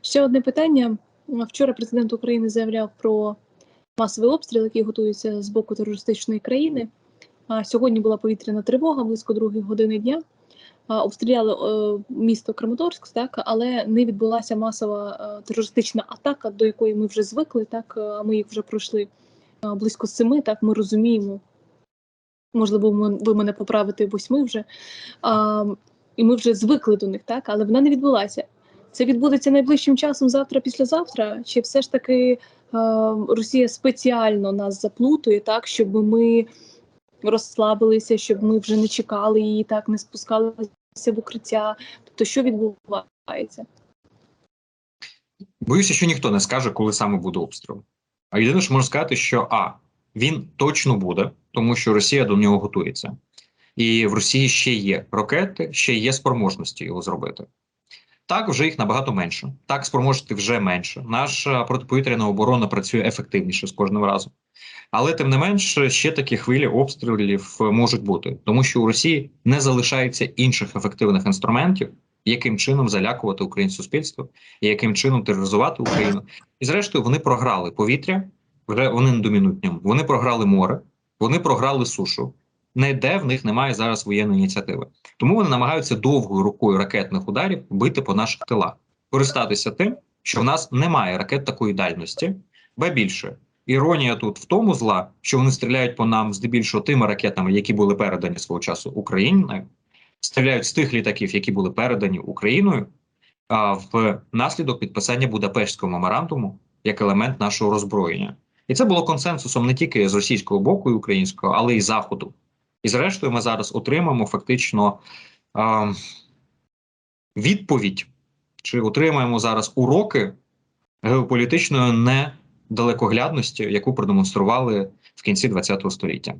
Ще одне питання. Вчора президент України заявляв про масовий обстріл, який готується з боку терористичної країни. А сьогодні була повітряна тривога близько другої години дня. Обстріляли е, місто Краматорськ, так але не відбулася масова е, терористична атака, до якої ми вже звикли. Так ми їх вже пройшли е, близько семи. Так ми розуміємо. Можливо, ми- ви мене поправите восьми вже. І ми вже звикли до них, так але вона не відбулася. Це відбудеться найближчим часом завтра, післязавтра? Чи все ж таки е, Росія спеціально нас заплутує, так щоб ми розслабилися, щоб ми вже не чекали її, так не спускалися в укриття? Тобто, що відбувається? Боюся, що ніхто не скаже, коли саме буде обстріл. А єдине, що можу сказати, що А, він точно буде, тому що Росія до нього готується. І в Росії ще є ракети, ще є спроможності його зробити. Так, вже їх набагато менше. Так, спроможності вже менше. Наша протиповітряна оборона працює ефективніше з кожним разом. Але тим не менш, ще такі хвилі обстрілів можуть бути, тому що у Росії не залишається інших ефективних інструментів, яким чином залякувати українське суспільство і яким чином тероризувати Україну. І зрештою вони програли повітря, вже вони не домінують ньому. Вони програли море, вони програли сушу. Ніде в них немає зараз воєнної ініціативи. Тому вони намагаються довгою рукою ракетних ударів бити по наших тилах, користатися тим, що в нас немає ракет такої дальності, ба більше. Іронія тут в тому зла, що вони стріляють по нам здебільшого тими ракетами, які були передані свого часу Україною, стріляють з тих літаків, які були передані Україною, а в наслідок підписання Будапештського меморандуму як елемент нашого роззброєння. І це було консенсусом не тільки з російського боку і українського, але й заходу. І зрештою, ми зараз отримаємо фактично е, відповідь, чи отримаємо зараз уроки геополітичної недалекоглядності, яку продемонстрували в кінці ХХ століття.